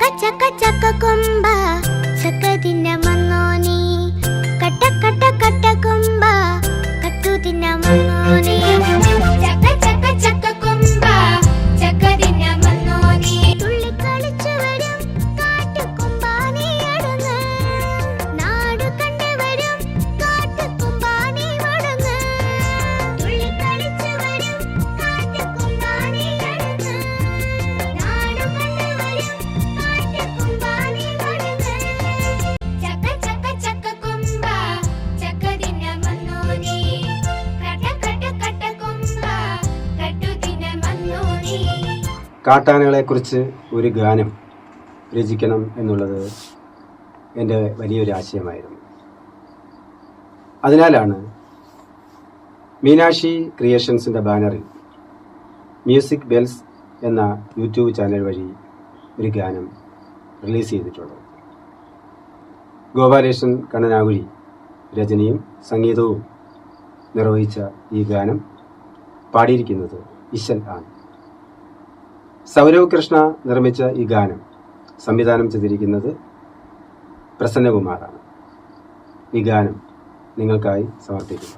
ചക്ക ചക്ക ചക്ക കൊമ്പ. ചക്ക തിന്നമന്നോ നീ? കട്ട കട്ട കട്ട കൊമ്പ. കട്ടു തിന്നമന്നോ നീ കാട്ടാനകളെക്കുറിച്ച് ഒരു ഗാനം രചിക്കണം എന്നുള്ളത് എന്റെ വലിയൊരു ആശയമായിരുന്നു. അതിനാലാണ് മീനാക്ഷി ക്രിയേഷൻസിന്റെ ബാനറിൽ മ്യൂസിക് ബെൽസ് എന്ന യൂട്യൂബ് ചാനൽ വഴി ഒരു ഗാനം റിലീസ് ചെയ്തിട്ടുള്ളത്. ഗോപാലേഷൻ കണ്ണനാകുഴി രചനയും സംഗീതവും നിർവഹിച്ച ഈ ഗാനം പാടിയിരിക്കുന്നത് ഇശൽ ആണ്. സൗരവ് കൃഷ്ണ നിർമ്മിച്ച ഈ ഗാനം സംവിധാനം ചെയ്തിരിക്കുന്നത് പ്രസന്നകുമാറാണ്. ഈ ഗാനം നിങ്ങൾക്കായി സമർപ്പിക്കുന്നു.